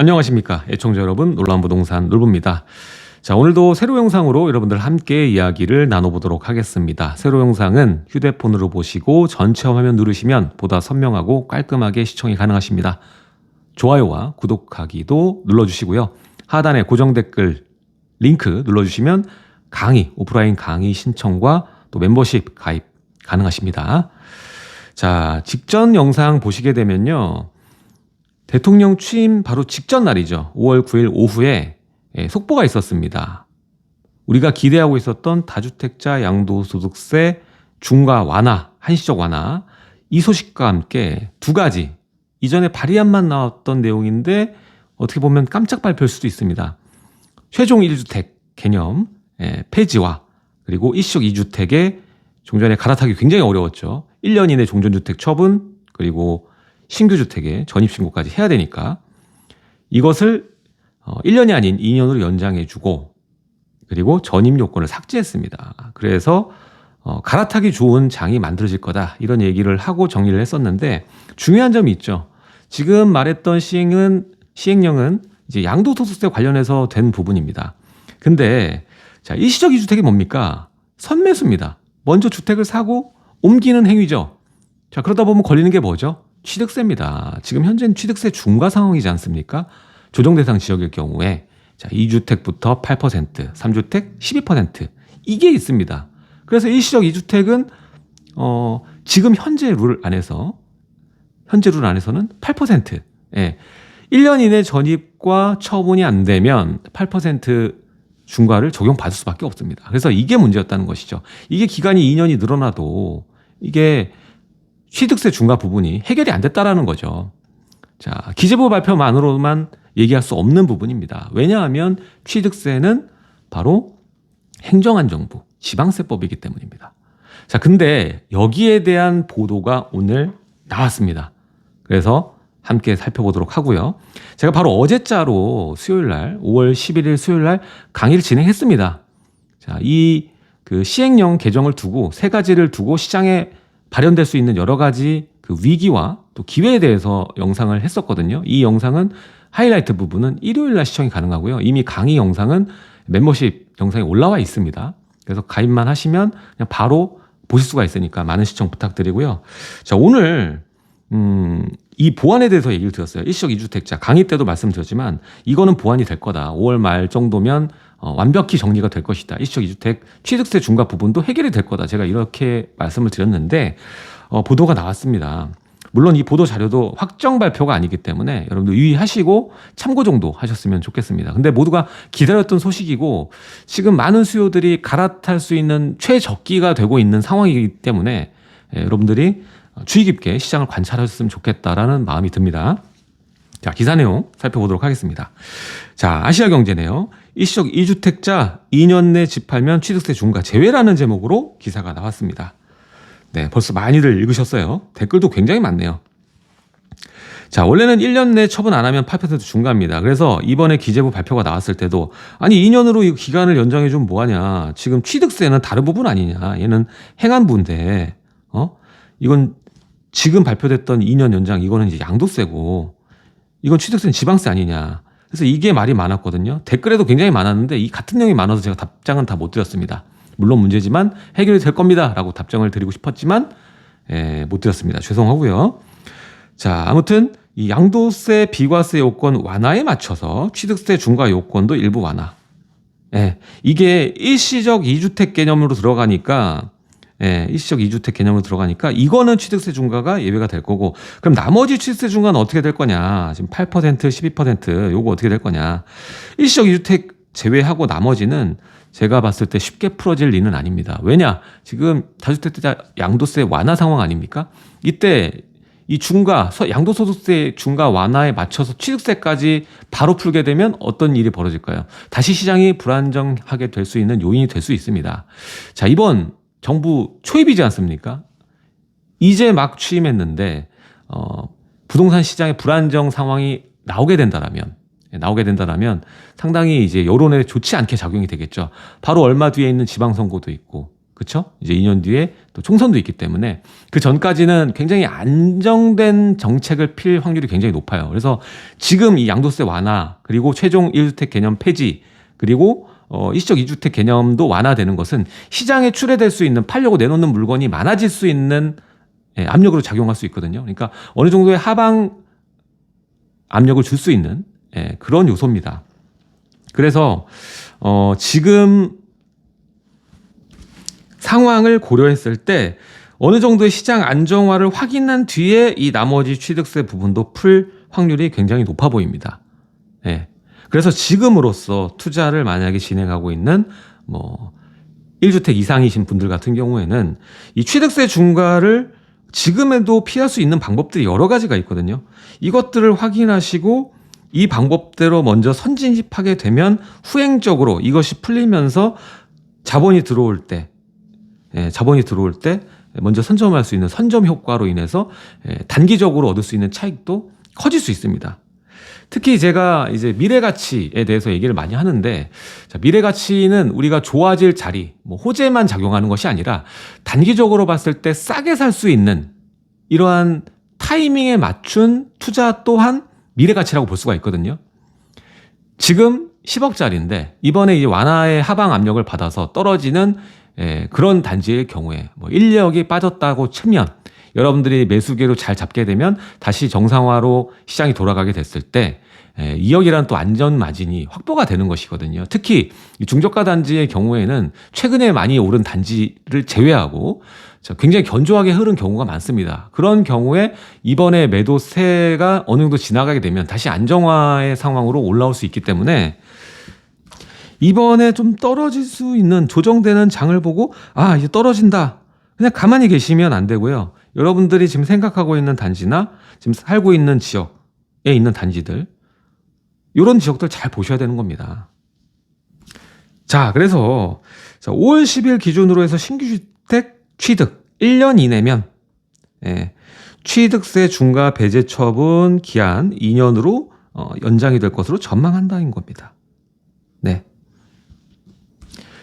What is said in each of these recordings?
안녕하십니까? 애청자 여러분 놀라운 부동산 놀부입니다. 자 오늘도 새로 영상으로 여러분들 함께 이야기를 나눠보도록 하겠습니다. 새로 영상은 휴대폰으로 보시고 전체 화면 누르시면 보다 선명하고 깔끔하게 시청이 가능하십니다. 좋아요와 구독하기도 눌러주시고요. 하단에 고정 댓글 링크 눌러주시면 강의 오프라인 강의 신청과 또 멤버십 가입 가능하십니다. 자 직전 영상 보시게 되면요 대통령 취임 바로 직전 날이죠. 5월 9일 오후에 예, 속보가 있었습니다. 우리가 기대하고 있었던 다주택자 양도소득세 중과 완화, 한시적 완화 이 소식과 함께 두 가지 이전에 발의안만 나왔던 내용인데 어떻게 보면 깜짝 발표일 수도 있습니다. 최종 1주택 개념 예, 폐지와 그리고 일시적 2주택의 종전에 갈아타기 굉장히 어려웠죠. 1년 이내 종전주택 처분 그리고 신규 주택에 전입 신고까지 해야 되니까 이것을 1년이 어, 아닌 2년으로 연장해 주고 그리고 전입 요건을 삭제했습니다. 그래서 어, 갈아타기 좋은 장이 만들어질 거다 이런 얘기를 하고 정리를 했었는데 중요한 점이 있죠. 지금 말했던 시행은 시행령은 이제 양도소득세 관련해서 된 부분입니다. 근데 자 일시적 이주택이 뭡니까? 선매수입니다. 먼저 주택을 사고 옮기는 행위죠. 자 그러다 보면 걸리는 게 뭐죠? 취득세입니다. 지금 현재는 취득세 중과 상황이지 않습니까? 조정 대상 지역일 경우에 자, 2주택부터 8%, 3주택 12% 이게 있습니다. 그래서 일시적 2주택은 어, 지금 현재 룰 안에서 현재 룰 안에서는 8%. 예. 1년 이내 전입과 처분이 안 되면 8% 중과를 적용받을 수밖에 없습니다. 그래서 이게 문제였다는 것이죠. 이게 기간이 2년이 늘어나도 이게 취득세 중과 부분이 해결이 안 됐다라는 거죠. 자, 기재부 발표만으로만 얘기할 수 없는 부분입니다. 왜냐하면 취득세는 바로 행정안정부, 지방세법이기 때문입니다. 자, 근데 여기에 대한 보도가 오늘 나왔습니다. 그래서 함께 살펴보도록 하고요. 제가 바로 어제자로 수요일 날, 5월 11일 수요일 날 강의를 진행했습니다. 자, 이 그 시행령 개정을 두고 세 가지를 두고 시장에 발현될 수 있는 여러 가지 그 위기와 또 기회에 대해서 영상을 했었거든요. 이 영상은 하이라이트 부분은 일요일 날 시청이 가능하고요. 이미 강의 영상은 멤버십 영상에 올라와 있습니다. 그래서 가입만 하시면 그냥 바로 보실 수가 있으니까 많은 시청 부탁드리고요. 자, 오늘 음, 이 보완에 대해서 얘기를 드렸어요. 일시적 이주택자 강의 때도 말씀드렸지만 이거는 보완이 될 거다. 5월 말 정도면 어, 완벽히 정리가 될 것이다. 일시적 이주택 취득세 중과 부분도 해결이 될 거다. 제가 이렇게 말씀을 드렸는데 어, 보도가 나왔습니다. 물론 이 보도 자료도 확정 발표가 아니기 때문에 여러분들 유의하시고 참고 정도 하셨으면 좋겠습니다. 근데 모두가 기다렸던 소식이고 지금 많은 수요들이 갈아탈 수 있는 최적기가 되고 있는 상황이기 때문에 예, 여러분들이 주의 깊게 시장을 관찰하셨으면 좋겠다라는 마음이 듭니다. 자, 기사 내용 살펴보도록 하겠습니다. 자, 아시아 경제네요. 일시적 2주택자 2년 내 집 팔면 취득세 중과 제외라는 제목으로 기사가 나왔습니다. 네, 벌써 많이들 읽으셨어요. 댓글도 굉장히 많네요. 자, 원래는 1년 내 처분 안 하면 8% 중과입니다. 그래서 이번에 기재부 발표가 나왔을 때도 아니 2년으로 이 기간을 연장해 주면 뭐 하냐. 지금 취득세는 다른 부분 아니냐. 얘는 행안부인데 어? 이건 지금 발표됐던 2년 연장 이거는 이제 양도세고 이건 취득세는 지방세 아니냐. 그래서 이게 말이 많았거든요. 댓글에도 굉장히 많았는데 이 같은 내용이 많아서 제가 답장은 다 못 드렸습니다. 물론 문제지만 해결이 될 겁니다. 라고 답장을 드리고 싶었지만 예, 못 드렸습니다. 죄송하고요. 자, 아무튼 이 양도세 비과세 요건 완화에 맞춰서 취득세 중과 요건도 일부 완화. 예, 이게 일시적 2주택 개념으로 들어가니까 예, 일시적 2주택 개념으로 들어가니까 이거는 취득세 중과가 예외가 될 거고 그럼 나머지 취득세 중과는 어떻게 될 거냐? 지금 8% 12% 요거 어떻게 될 거냐? 일시적 2주택 제외하고 나머지는 제가 봤을 때 쉽게 풀어질 리는 아닙니다. 왜냐? 지금 다주택자 양도세 완화 상황 아닙니까? 이때 이 중과 양도소득세 중과 완화에 맞춰서 취득세까지 바로 풀게 되면 어떤 일이 벌어질까요? 다시 시장이 불안정하게 될 수 있는 요인이 될 수 있습니다. 자, 이번 정부 초입이지 않습니까? 이제 막 취임했는데 어, 부동산 시장의 불안정 상황이 나오게 된다라면 나오게 된다라면 상당히 이제 여론에 좋지 않게 작용이 되겠죠. 바로 얼마 뒤에 있는 지방선거도 있고 그쵸? 이제 2년 뒤에 또 총선도 있기 때문에 그 전까지는 굉장히 안정된 정책을 필 확률이 굉장히 높아요. 그래서 지금 이 양도세 완화, 그리고 최종 1주택 개념 폐지, 그리고 어, 일시적 2주택 개념도 완화되는 것은 시장에 출해될 수 있는 팔려고 내놓는 물건이 많아질 수 있는 예, 압력으로 작용할 수 있거든요. 그러니까 어느 정도의 하방 압력을 줄 수 있는 예, 그런 요소입니다. 그래서 어, 지금 상황을 고려했을 때 어느 정도의 시장 안정화를 확인한 뒤에 이 나머지 취득세 부분도 풀 확률이 굉장히 높아 보입니다. 예. 그래서 지금으로서 투자를 만약에 진행하고 있는 뭐 1주택 이상이신 분들 같은 경우에는 이 취득세 중과를 지금에도 피할 수 있는 방법들이 여러 가지가 있거든요. 이것들을 확인하시고 이 방법대로 먼저 선진입하게 되면 후행적으로 이것이 풀리면서 자본이 들어올 때, 예, 자본이 들어올 때 먼저 선점할 수 있는 선점 효과로 인해서 예, 단기적으로 얻을 수 있는 차익도 커질 수 있습니다. 특히 제가 이제 미래 가치에 대해서 얘기를 많이 하는데 자, 미래 가치는 우리가 좋아질 자리, 뭐 호재만 작용하는 것이 아니라 단기적으로 봤을 때 싸게 살 수 있는 이러한 타이밍에 맞춘 투자 또한 미래 가치라고 볼 수가 있거든요. 지금 10억짜리인데 이번에 이 완화의 하방 압력을 받아서 떨어지는 예, 그런 단지의 경우에 뭐 1력이 빠졌다고 치면 여러분들이 매수계로 잘 잡게 되면 다시 정상화로 시장이 돌아가게 됐을 때 2억이라는 또 안전 마진이 확보가 되는 것이거든요. 특히 중저가 단지의 경우에는 최근에 많이 오른 단지를 제외하고 굉장히 견조하게 흐른 경우가 많습니다. 그런 경우에 이번에 매도세가 어느 정도 지나가게 되면 다시 안정화의 상황으로 올라올 수 있기 때문에 이번에 좀 떨어질 수 있는 조정되는 장을 보고 아 이제 떨어진다 그냥 가만히 계시면 안 되고요. 여러분들이 지금 생각하고 있는 단지나 지금 살고 있는 지역에 있는 단지들 이런 지역들 잘 보셔야 되는 겁니다. 자, 그래서 5월 10일 기준으로 해서 신규 주택 취득 1년 이내면 예, 취득세 중과 배제 처분 기한 2년으로 어, 연장이 될 것으로 전망한다는 겁니다. 네.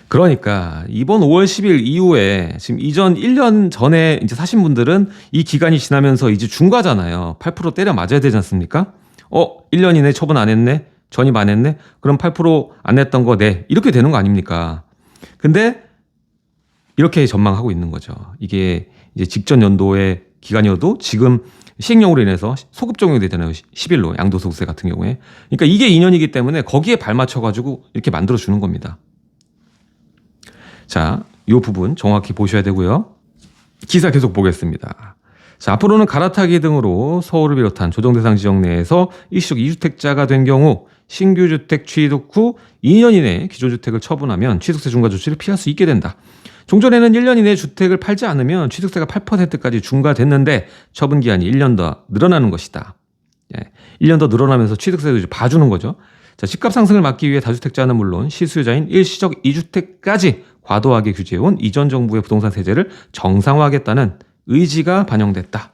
그러니까 이번 5월 10일 이후에 지금 이전 1년 전에 이제 사신 분들은 이 기간이 지나면서 이제 중과잖아요. 8% 때려 맞아야 되지 않습니까? 어, 1년 이내 처분 안 했네? 전입 안 했네? 그럼 8%안 냈던 거 네. 이렇게 되는 거 아닙니까? 근데 이렇게 전망하고 있는 거죠. 이게 이제 직전 연도의 기간이어도 지금 시행령으로 인해서 소급 적용이 되잖아요. 10일로 양도소득세 같은 경우에. 그러니까 이게 2년이기 때문에 거기에 발맞춰 가지고 이렇게 만들어 주는 겁니다. 자, 이 부분 정확히 보셔야 되고요. 기사 계속 보겠습니다. 자, 앞으로는 갈아타기 등으로 서울을 비롯한 조정 대상 지역 내에서 일시적 2주택자가 된 경우 신규 주택 취득 후 2년 이내에 기존 주택을 처분하면 취득세 중과 조치를 피할 수 있게 된다. 종전에는 1년 이내에 주택을 팔지 않으면 취득세가 8%까지 중과됐는데 처분 기한이 1년 더 늘어나는 것이다. 예, 1년 더 늘어나면서 취득세도 이제 봐주는 거죠. 자, 집값 상승을 막기 위해 다주택자는 물론 실수요자인 일시적 2주택까지 과도하게 규제해온 이전 정부의 부동산 세제를 정상화하겠다는 의지가 반영됐다.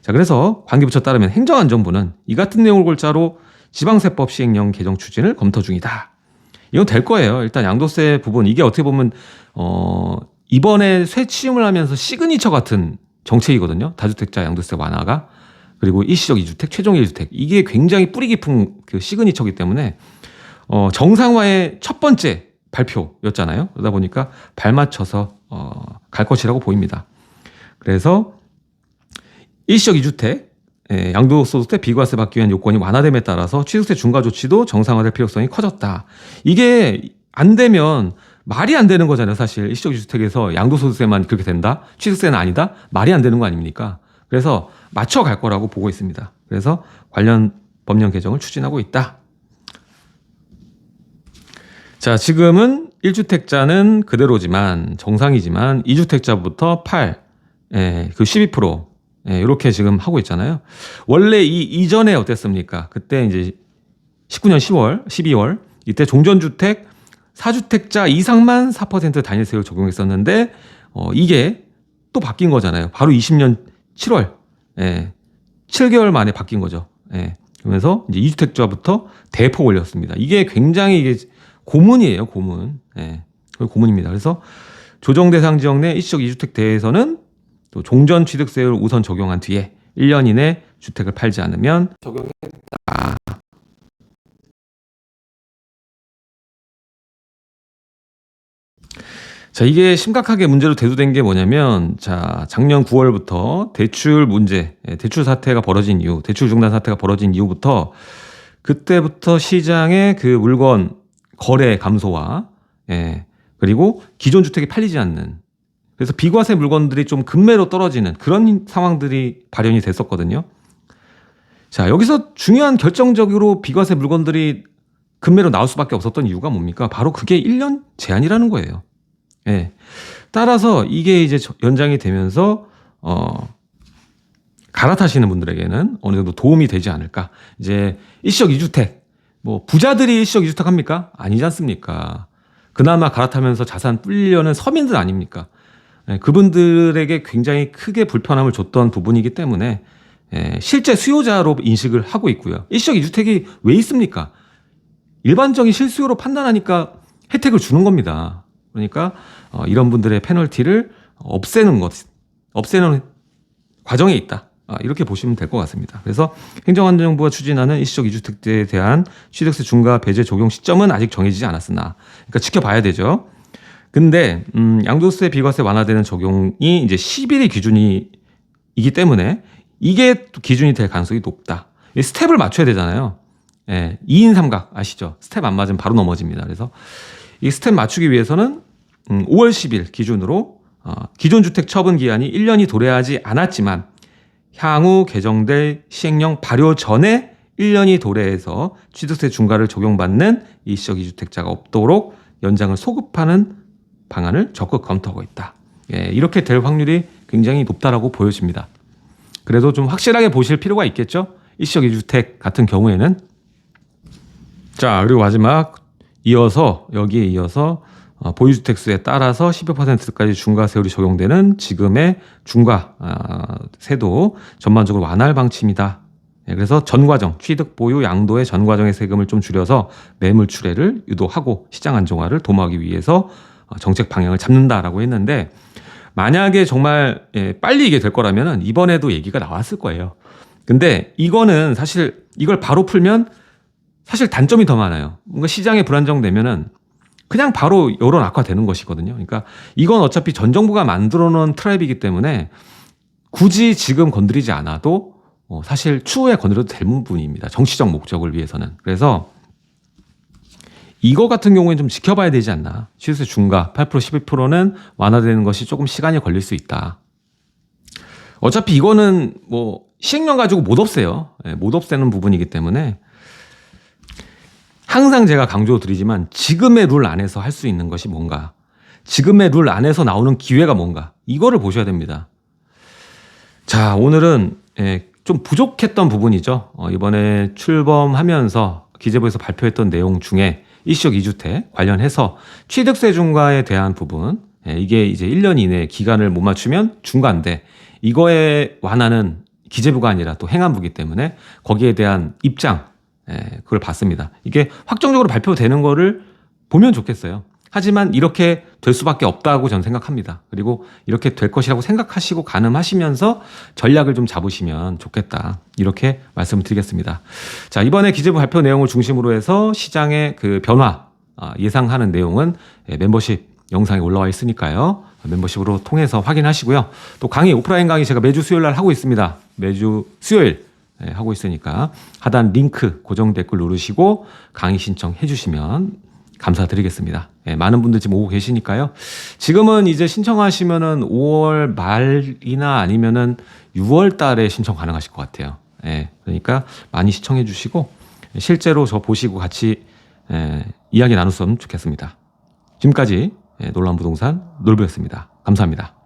자, 그래서 관계부처 따르면 행정안전부는 이 같은 내용을 골자로 지방세법 시행령 개정 추진을 검토 중이다. 이건 될 거예요. 일단 양도세 부분 이게 어떻게 보면 어 이번에 쇠 취임을 하면서 시그니처 같은 정책이거든요. 다주택자 양도세 완화가 그리고 일시적 2주택, 최종 1주택 이게 굉장히 뿌리 깊은 그 시그니처기 때문에 어 정상화의 첫 번째 발표였잖아요. 그러다 보니까 발맞춰서 어, 갈 것이라고 보입니다. 그래서 일시적 2주택 예, 양도소득세 비과세 받기 위한 요건이 완화됨에 따라서 취득세 중과 조치도 정상화될 필요성이 커졌다. 이게 안 되면 말이 안 되는 거잖아요. 사실 일시적 2주택에서 양도소득세만 그렇게 된다. 취득세는 아니다. 말이 안 되는 거 아닙니까? 그래서 맞춰 갈 거라고 보고 있습니다. 그래서 관련 법령 개정을 추진하고 있다. 자, 지금은 1주택자는 그대로지만 정상이지만 2주택자부터 8, 예, 그 12%, 예, 이렇게 지금 하고 있잖아요. 원래 이 이전에 어땠습니까? 그때 이제 19년 10월, 12월 이때 종전주택 4주택자 이상만 4% 단일세율 적용했었는데 어, 이게 또 바뀐 거잖아요. 바로 20년 7월, 예, 7개월 만에 바뀐 거죠. 예, 그러면서 이제 2주택자부터 대폭 올렸습니다. 이게 굉장히 이게 고문이에요, 고문. 예. 고문입니다. 그래서 조정 대상 지역 내 일시적 2주택 대에서는 또 종전 취득세율 우선 적용한 뒤에 1년 이내 주택을 팔지 않으면 적용했다. 자, 이게 심각하게 문제로 대두된 게 뭐냐면, 자, 작년 9월부터 대출 문제, 예, 대출 사태가 벌어진 이후, 대출 중단 사태가 벌어진 이후부터, 그때부터 시장에 그 물건 거래 감소와, 예, 그리고 기존 주택이 팔리지 않는, 그래서 비과세 물건들이 좀 급매로 떨어지는 그런 상황들이 발현이 됐었거든요. 자, 여기서 중요한 결정적으로 비과세 물건들이 급매로 나올 수밖에 없었던 이유가 뭡니까? 바로 그게 1년 제한이라는 거예요. 예. 따라서 이게 이제 저- 연장이 되면서 어 갈아타시는 분들에게는 어느 정도 도움이 되지 않을까. 이제 일시적 2주택 뭐 부자들이 일시적 2주택 합니까? 아니지 않습니까? 그나마 갈아타면서 자산 불리려는 서민들 아닙니까? 예, 그분들에게 굉장히 크게 불편함을 줬던 부분이기 때문에 예, 실제 수요자로 인식을 하고 있고요. 일시적 2주택이 왜 있습니까? 일반적인 실수요로 판단하니까 혜택을 주는 겁니다. 그러니까 어, 이런 분들의 페널티를 없애는 것, 없애는 과정에 있다. 아, 이렇게 보시면 될 것 같습니다. 그래서 행정안전부가 추진하는 일시적 이주택자에 대한 취득세 중과 배제 적용 시점은 아직 정해지지 않았으나, 그러니까 지켜봐야 되죠. 근데 음, 양도세 비과세 완화되는 적용이 이제 10일이 기준이기 때문에 이게 또 기준이 될 가능성이 높다. 이 스텝을 맞춰야 되잖아요. 예, 2인 삼각 아시죠? 스텝 안 맞으면 바로 넘어집니다. 그래서 이 스텝 맞추기 위해서는 음, 5월 10일 기준으로 어, 기존 주택 처분 기한이 1년이 도래하지 않았지만 향후 개정될 시행령 발효 전에 1년이 도래해서 취득세 중과를 적용받는 일시적 이 주택자가 없도록 연장을 소급하는 방안을 적극 검토하고 있다. 예, 이렇게 될 확률이 굉장히 높다라고 보여집니다. 그래도 좀 확실하게 보실 필요가 있겠죠? 일시적 이 주택 같은 경우에는 자 그리고 마지막 이어서 여기에 이어서 어, 보유주택수에 따라서 10여 퍼센트까지 중과세율이 적용되는 지금의 중과 아, 세도 전반적으로 완화할 방침이다. 예, 그래서 전과정 취득 보유 양도의 전과정의 세금을 좀 줄여서 매물 출회를 유도하고 시장 안정화를 도모하기 위해서 어, 정책 방향을 잡는다라고 했는데 만약에 정말 예, 빨리 이게 될 거라면 이번에도 얘기가 나왔을 거예요. 근데 이거는 사실 이걸 바로 풀면 사실 단점이 더 많아요. 뭔가 시장에 불안정되면은 그냥 바로 여론 악화되는 것이거든요. 그러니까 이건 어차피 전 정부가 만들어 놓은 트랩이기 때문에 굳이 지금 건드리지 않아도 어, 사실 추후에 건드려도 될 부분입니다. 정치적 목적을 위해서는. 그래서 이거 같은 경우에는 좀 지켜봐야 되지 않나. 취득세 중과 8% 11%는 완화되는 것이 조금 시간이 걸릴 수 있다. 어차피 이거는 뭐 시행령 가지고 못 없애요. 예, 못 없애는 부분이기 때문에 항상 제가 강조드리지만 지금의 룰 안에서 할 수 있는 것이 뭔가, 지금의 룰 안에서 나오는 기회가 뭔가, 이거를 보셔야 됩니다. 자, 오늘은 예, 좀 부족했던 부분이죠. 어, 이번에 출범하면서 기재부에서 발표했던 내용 중에 일시적 2주택 관련해서 취득세 중과에 대한 부분, 예, 이게 이제 1년 이내 기간을 못 맞추면 중과인데 이거에 완화는 기재부가 아니라 또 행안부기 때문에 거기에 대한 입장, 예, 그걸 봤습니다. 이게 확정적으로 발표되는 거를 보면 좋겠어요. 하지만 이렇게 될 수밖에 없다고 저는 생각합니다. 그리고 이렇게 될 것이라고 생각하시고 가늠하시면서 전략을 좀 잡으시면 좋겠다. 이렇게 말씀을 드리겠습니다. 자, 이번에 기재부 발표 내용을 중심으로 해서 시장의 그 변화 아, 예상하는 내용은 예, 멤버십 영상에 올라와 있으니까요. 멤버십으로 통해서 확인하시고요. 또 강의 오프라인 강의 제가 매주 수요일 날 하고 있습니다. 매주 수요일 예, 하고 있으니까 하단 링크 고정 댓글 누르시고 강의 신청해 주시면 감사드리겠습니다. 예, 많은 분들 지금 오고 계시니까요. 지금은 이제 신청하시면은 5월 말이나 아니면은 6월 달에 신청 가능하실 것 같아요. 예, 그러니까 많이 시청해 주시고 실제로 저 보시고 같이 예, 이야기 나눴으면 좋겠습니다. 지금까지 예, 놀란 부동산 놀부였습니다. 감사합니다.